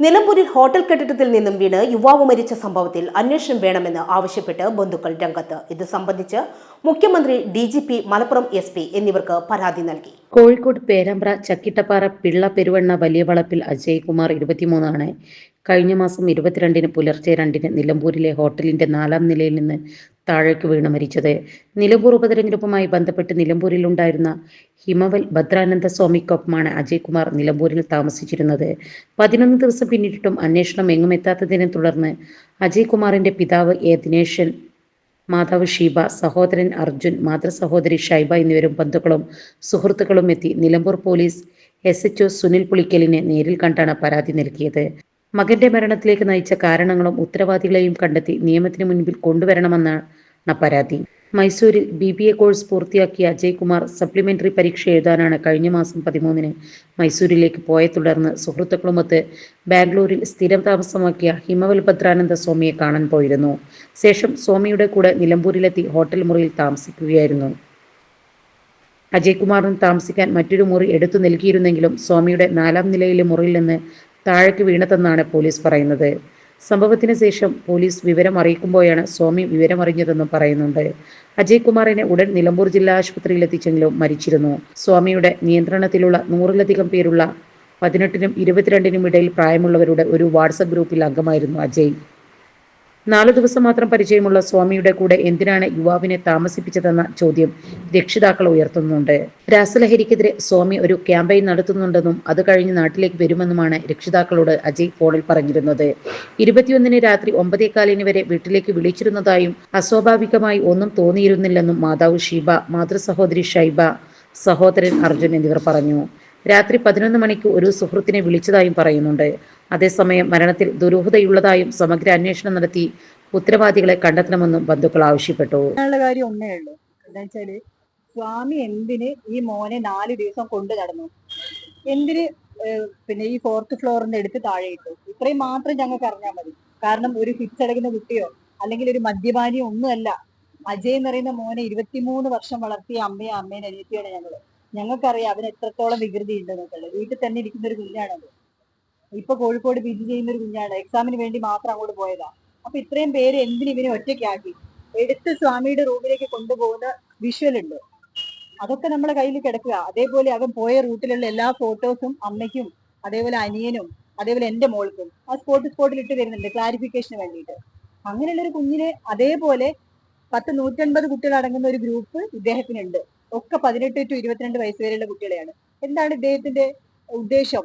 നിലമ്പൂരിൽ ഹോട്ടൽ കെട്ടിടത്തിൽ നിന്നും വീണ് യുവാവ് മരിച്ച സംഭവത്തിൽ അന്വേഷണം വേണമെന്ന് ആവശ്യപ്പെട്ട് ബന്ധുക്കൾ രംഗത്ത്. ഇത് സംബന്ധിച്ച് മുഖ്യമന്ത്രി D G P Malappuram S P എന്നിവർക്ക് പരാതി നൽകി. കോഴിക്കോട് പേരാമ്പ്ര ചക്കിട്ടപ്പാറ പിള്ള പെരുവണ്ണ വലിയ വളപ്പിൽ അജയ് കുമാർ ഇരുപത്തിമൂന്നാണ്. കഴിഞ്ഞ മാസം ഇരുപത്തിരണ്ടിന് പുലർച്ചെ രണ്ടിന് നിലമ്പൂരിലെ ഹോട്ടലിന്റെ നാലാം നിലയിൽ നിന്ന് താഴേക്ക് വീണ് മരിച്ചത്. നിലമ്പൂർ ഉപതെരഞ്ഞെടുപ്പുമായി ബന്ധപ്പെട്ട് നിലമ്പൂരിൽ ഉണ്ടായിരുന്ന ഹിമവൽ ഭദ്രാനന്ദ സ്വാമിക്കൊപ്പമാണ് അജയ് കുമാർ നിലമ്പൂരിൽ താമസിച്ചിരുന്നത്. പതിനൊന്ന് ദിവസം പിന്നിട്ടിട്ടും അന്വേഷണം എങ്ങും എത്താത്തതിനെ തുടർന്ന് അജയ് കുമാറിന്റെ പിതാവ് എ. ദിനേശൻ മാതാവ് ഷീബ സഹോദരൻ അർജുൻ മാതൃസഹോദരി ഷൈബ എന്നിവരും ബന്ധുക്കളും സുഹൃത്തുക്കളും എത്തി. Nilambur police S. H. Sunil പുളിക്കലിനെ നേരിൽ കണ്ടാണ് പരാതി നൽകിയത്. മകന്റെ മരണത്തിലേക്ക് നയിച്ച കാരണങ്ങളും ഉത്തരവാദികളെയും കണ്ടെത്തി നിയമത്തിന് മുൻപിൽ കൊണ്ടുവരണമെന്നാണ് പരാതി. മൈസൂരിൽ ബി ബി എ കോഴ്സ് പൂർത്തിയാക്കിയ അജയ്കുമാർ സപ്ലിമെന്ററി പരീക്ഷ എഴുതാനാണ് കഴിഞ്ഞ മാസം പതിമൂന്നിന് മൈസൂരിലേക്ക് പോയ തുടർന്ന് സുഹൃത്തുക്കളുമൊത്ത് ബാംഗ്ലൂരിൽ സ്ഥിരം താമസമാക്കിയ ഹിമവൽഭദ്രാനന്ദ സ്വാമിയെ കാണാൻ പോയിരുന്നു. ശേഷം സ്വാമിയുടെ കൂടെ നിലമ്പൂരിലെത്തി ഹോട്ടൽ മുറിയിൽ താമസിക്കുകയായിരുന്നു. അജയ്കുമാറിന് താമസിക്കാൻ മറ്റൊരു മുറി എടുത്തു നൽകിയിരുന്നെങ്കിലും സ്വാമിയുടെ നാലാം നിലയിലെ മുറിയിൽ നിന്ന് താഴേക്ക് വീണതെന്നാണ് പോലീസ് പറയുന്നത്. സംഭവത്തിന് ശേഷം പോലീസ് വിവരം അറിയിക്കുമ്പോഴാണ് സ്വാമി വിവരമറിഞ്ഞതെന്നും പറയുന്നുണ്ട്. അജയ് കുമാറിനെ ഉടൻ നിലമ്പൂർ ജില്ലാ ആശുപത്രിയിൽ എത്തിച്ചെങ്കിലും മരിച്ചിരുന്നു. സ്വാമിയുടെ നിയന്ത്രണത്തിലുള്ള നൂറിലധികം പേരുള്ള പതിനെട്ടിനും ഇരുപത്തിരണ്ടിനും ഇടയിൽ പ്രായമുള്ളവരുടെ ഒരു വാട്സപ്പ് ഗ്രൂപ്പിൽ അംഗമായിരുന്നു അജയ്. നാലു ദിവസം മാത്രം പരിചയമുള്ള സ്വാമിയുടെ കൂടെ എന്തിനാണ് യുവാവിനെ താമസിപ്പിച്ചതെന്ന ചോദ്യം രക്ഷിതാക്കൾ ഉയർത്തുന്നുണ്ട്. രാസലഹരിക്കെതിരെ സ്വാമി ഒരു ക്യാമ്പയിൻ നടത്തുന്നുണ്ടെന്നും അത് കഴിഞ്ഞ് നാട്ടിലേക്ക് വരുമെന്നുമാണ് രക്ഷിതാക്കളോട് അജയ് ഫോണിൽ പറഞ്ഞിരുന്നത്. ഇരുപത്തിയൊന്നിന് രാത്രി ഒമ്പതേകാലിന് വരെ വീട്ടിലേക്ക് വിളിച്ചിരുന്നതായും അസ്വാഭാവികമായി ഒന്നും തോന്നിയിരുന്നില്ലെന്നും മാതാവ് ഷീബ മാതൃസഹോദരി ഷൈബ സഹോദരൻ അർജുൻ എന്നിവർ പറഞ്ഞു. രാത്രി പതിനൊന്ന് മണിക്ക് ഒരു സുഹൃത്തിനെ വിളിച്ചതായും പറയുന്നുണ്ട്. അതേസമയം മരണത്തിൽ ദുരൂഹതയുള്ളതായും സമഗ്ര അന്വേഷണം നടത്തി ഉത്തരവാദികളെ കണ്ടെത്തണമെന്നും ബന്ധുക്കൾ ആവശ്യപ്പെട്ടു. കാര്യം ഒന്നേ ഉള്ളൂ. സ്വാമി എന്തിന് ഈ മോനെ നാല് ദിവസം കൊണ്ടു നടന്നു? എന്തിന് പിന്നെ ഈ ഫോർത്ത് ഫ്ലോറിന്റെ അടുത്ത് താഴെ ഇട്ടു ഇത്രയും മാത്രം ഞങ്ങൾക്ക് അറിഞ്ഞാൽ മതി. കാരണം ഒരു ഫിക്സ് അടങ്ങുന്ന കുട്ടിയോ അല്ലെങ്കിൽ ഒരു മദ്യപാനിയോ ഒന്നുമല്ല. അജയ് എന്ന് പറയുന്ന മോനെ ഇരുപത്തിമൂന്ന് വർഷം വളർത്തിയ അമ്മയും അമ്മേനെ അനിയത്തിയാണ് ഞങ്ങൾ. ഞങ്ങൾക്കറിയാം അവന് എത്രത്തോളം വികൃതി ഉണ്ട് എന്നുള്ളത് വീട്ടിൽ തന്നെ ഇരിക്കുന്ന ഒരു കുഞ്ഞാണത് ഇപ്പൊ കോഴിക്കോട് പി ജി ചെയ്യുന്ന ഒരു കുഞ്ഞാണ്. എക്സാമിന് വേണ്ടി മാത്രം അങ്ങോട്ട് പോയതാ. അപ്പൊ ഇത്രയും പേര് എന്തിനു ഇവനെ ഒറ്റയ്ക്കാക്കി? എടുത്ത് സ്വാമിയുടെ റൂമിലേക്ക് കൊണ്ടുപോകുന്ന വിഷ്വൽ ഉണ്ട്. അതൊക്കെ നമ്മളെ കയ്യിൽ കിടക്കുക. അതേപോലെ അവൻ പോയ റൂട്ടിലുള്ള എല്ലാ ഫോട്ടോസും അമ്മയ്ക്കും അതേപോലെ അനിയനും അതേപോലെ എന്റെ മോൾക്കും ആ സ്പോട്ട് സ്പോട്ടിൽ ഇട്ട് തരുന്നുണ്ട് ക്ലാരിഫിക്കേഷന് വേണ്ടിയിട്ട്. അങ്ങനെയുള്ള ഒരു കുഞ്ഞിനെ അതേപോലെ പത്ത് നൂറ്റൻപത് കുട്ടികൾ അടങ്ങുന്ന ഒരു ഗ്രൂപ്പ് ഇദ്ദേഹത്തിനുണ്ട്. ഒക്കെ പതിനെട്ട് ടു ഇരുപത്തിരണ്ട് വയസ്സ് വരെയുള്ള കുട്ടികളെയാണ്. എന്താണ് ഇദ്ദേഹത്തിന്റെ ഉദ്ദേശം?